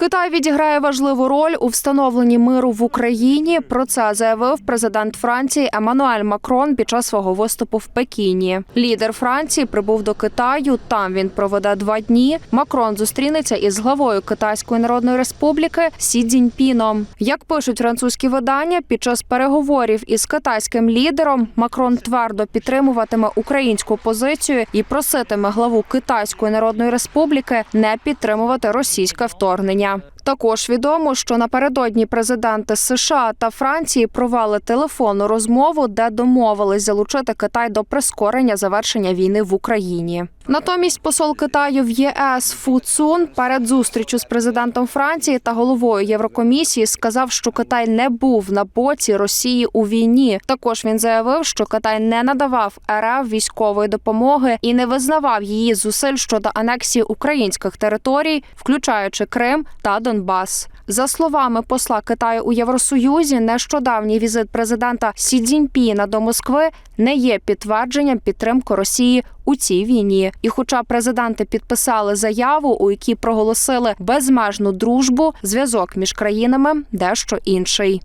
Китай відіграє важливу роль у встановленні миру в Україні. Про це заявив президент Франції Еммануель Макрон під час свого виступу в Пекіні. Лідер Франції прибув до Китаю. Там він проведе два дні. Макрон зустрінеться із главою Китайської Народної Республіки Сі Цзіньпіном. Як пишуть французькі видання, під час переговорів із китайським лідером Макрон твердо підтримуватиме українську позицію і проситиме главу Китайської Народної Республіки не підтримувати російське вторгнення дня. Також відомо, що напередодні президенти США та Франції провели телефонну розмову, де домовились залучити Китай до прискорення завершення війни в Україні. Натомість посол Китаю в ЄС Фу Цун перед зустрічю з президентом Франції та головою Єврокомісії сказав, що Китай не був на боці Росії у війні. Також він заявив, що Китай не надавав РФ військової допомоги і не визнавав її зусиль щодо анексії українських територій, включаючи Крим та Донбас. За словами посла Китаю у Євросоюзі, нещодавній візит президента Сі Цзіньпіна до Москви не є підтвердженням підтримки Росії у цій війні. І, хоча президенти підписали заяву, у якій проголосили безмежну дружбу, зв'язок між країнами дещо інший.